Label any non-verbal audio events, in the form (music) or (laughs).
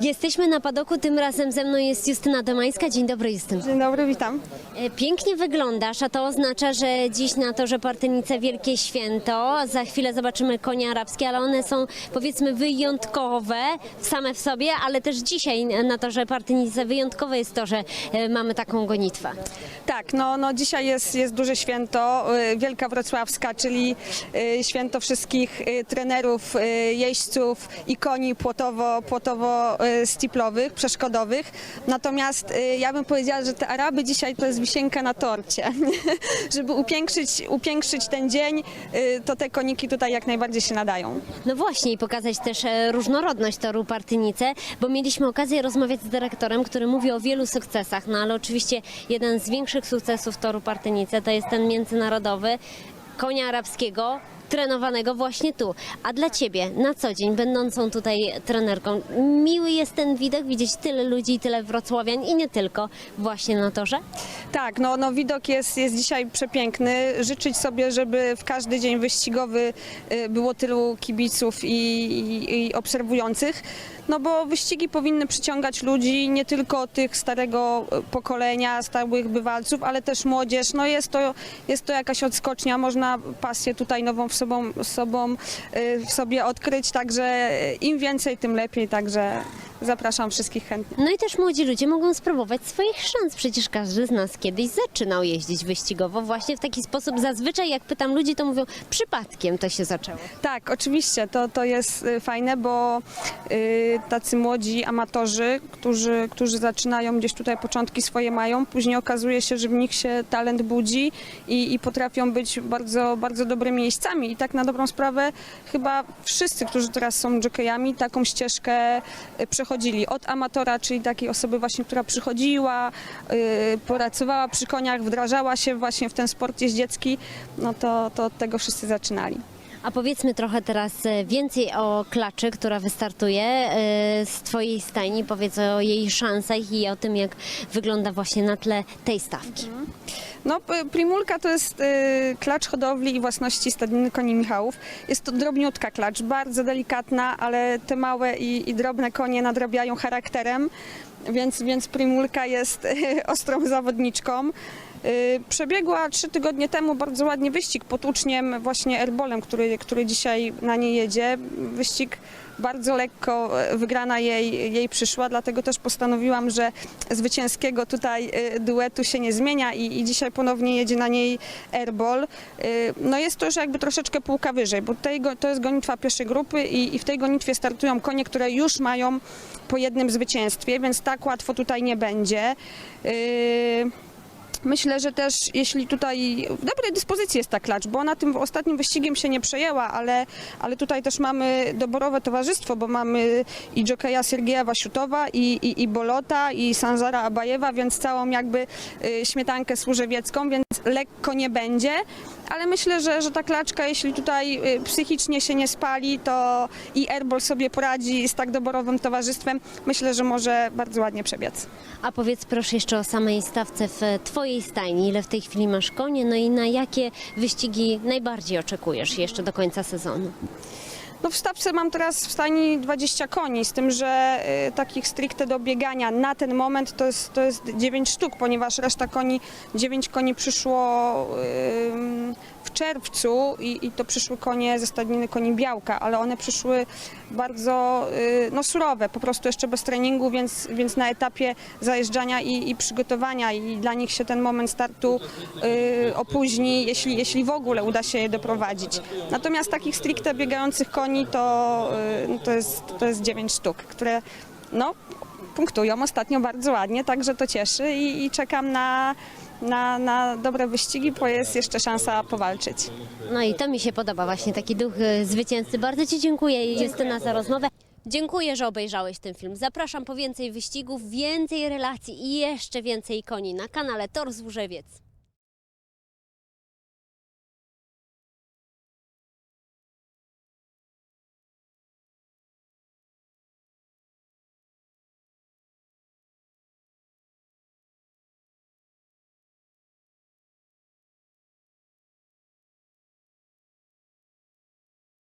Jesteśmy na padoku, tym razem ze mną jest Justyna Domańska. Dzień dobry Justyna. Dzień dobry, witam. E, Pięknie wyglądasz, a to oznacza, że dziś na torze Partynice wielkie święto. Za chwilę zobaczymy konie arabskie, ale one są powiedzmy wyjątkowe same w sobie, ale też dzisiaj na torze Partynice wyjątkowe jest to, że e, mamy taką gonitwę. Tak, no, no dzisiaj jest, jest duże święto, y, Wielka Wrocławska, czyli y, święto wszystkich y, trenerów, jeźdźców i koni płotowo, płotowo stiplowych, przeszkodowych. Natomiast y, ja bym powiedziała, że te Araby dzisiaj to jest wisienka na torcie. (laughs) Żeby upiększyć, upiększyć ten dzień, y, to te koniki tutaj jak najbardziej się nadają. No właśnie i pokazać też e, różnorodność toru Partynice, bo mieliśmy okazję rozmawiać z dyrektorem, który mówi o wielu sukcesach, no ale oczywiście jeden z większych sukcesów toru Partynice to jest ten międzynarodowy konia arabskiego, trenowanego właśnie tu. A dla Ciebie na co dzień, będącą tutaj trenerką, miły jest ten widok, widzieć tyle ludzi tyle wrocławian i nie tylko właśnie na torze? Tak, no, no widok jest, jest dzisiaj przepiękny. Życzyć sobie, żeby w każdy dzień wyścigowy y, było tylu kibiców i, i, i obserwujących. No bo wyścigi powinny przyciągać ludzi, nie tylko tych starego y, pokolenia, stałych bywalców, ale też młodzież. No jest to, jest to jakaś odskocznia, można pasję tutaj nową w, sobą, sobą, y, w sobie odkryć, także im więcej, tym lepiej, także zapraszam wszystkich chętnych. No i też młodzi ludzie mogą spróbować swoich szans. Przecież każdy z nas kiedyś zaczynał jeździć wyścigowo właśnie w taki sposób. Zazwyczaj jak pytam ludzi, to mówią przypadkiem to się zaczęło. Tak, oczywiście, to, to jest y, fajne, bo y, tacy młodzi amatorzy, którzy, którzy zaczynają gdzieś tutaj początki swoje mają, później okazuje się, że w nich się talent budzi i, i potrafią być bardzo, bardzo dobrymi miejscami. I tak na dobrą sprawę chyba wszyscy, którzy teraz są jokejami, taką ścieżkę y, przechodzili. Od amatora, czyli takiej osoby właśnie, która przychodziła, y, pracowała przy koniach, wdrażała się właśnie w ten sport jeździecki, no to, to od tego wszyscy zaczynali. A powiedzmy trochę teraz e, więcej o klaczy, która wystartuje e, z Twojej stajni. Powiedz o jej szansach i o tym, jak wygląda właśnie na tle tej stawki. No, p- Primulka to jest y, klacz hodowli i własności stadniny koni Michałów. Jest to drobniutka klacz, bardzo delikatna, ale te małe i, i drobne konie nadrabiają charakterem, więc, więc Primulka jest (laughs) ostrą zawodniczką. Y, Przebiegła trzy tygodnie temu bardzo ładnie wyścig pod uczniem właśnie Erbolem, który, który dzisiaj na nie jedzie. Wyścig bardzo lekko e, wygrana jej, jej przyszła, dlatego też postanowiłam, że zwycięskiego tutaj y, duetu się nie zmienia i, i dzisiaj ponownie jedzie na niej Airball. Y, No jest to już jakby troszeczkę półka wyżej, bo go- to jest gonitwa pierwszej grupy i, i w tej gonitwie startują konie, które już mają po jednym zwycięstwie, więc tak łatwo tutaj nie będzie. Myślę, że też jeśli tutaj w dobrej dyspozycji jest ta klacz, bo ona tym ostatnim wyścigiem się nie przejęła, ale, ale tutaj też mamy doborowe towarzystwo, bo mamy i jokeja Sergieja Wasiutowa, i, i, i Bolota, i Sanzara Abajewa, więc całą jakby y, śmietankę służewiecką, więc lekko nie będzie, ale myślę, że, że ta klaczka, jeśli tutaj y, psychicznie się nie spali, to i Airball sobie poradzi z tak doborowym towarzystwem, myślę, że może bardzo ładnie przebiec. A powiedz proszę jeszcze o samej stawce w Twojej stajni. Ile w tej chwili masz konie? No i na jakie wyścigi najbardziej oczekujesz jeszcze do końca sezonu? No w stawce mam teraz w stajni 20 koni, z tym, że y, takich stricte do biegania na ten moment to jest, to jest 9 sztuk, ponieważ reszta koni, 9 koni przyszło ym, w czerwcu i, i to przyszły konie ze stadniny koni Białka, ale one przyszły bardzo y, no, surowe, po prostu jeszcze bez treningu, więc, więc na etapie zajeżdżania i, i przygotowania i dla nich się ten moment startu y, opóźni, jeśli, jeśli w ogóle uda się je doprowadzić. Natomiast takich stricte biegających koni to, y, no to, jest, to jest 9 sztuk, które no, punktują ostatnio bardzo ładnie, także to cieszy i, i czekam na, na, na dobre wyścigi, bo jest jeszcze szansa powalczyć. No i to mi się podoba właśnie taki duch y, zwycięzcy. Bardzo Ci dziękuję Justyna za rozmowę. Dziękuję, że obejrzałeś ten film. Zapraszam po więcej wyścigów, więcej relacji i jeszcze więcej koni na kanale Tor Złużewiec.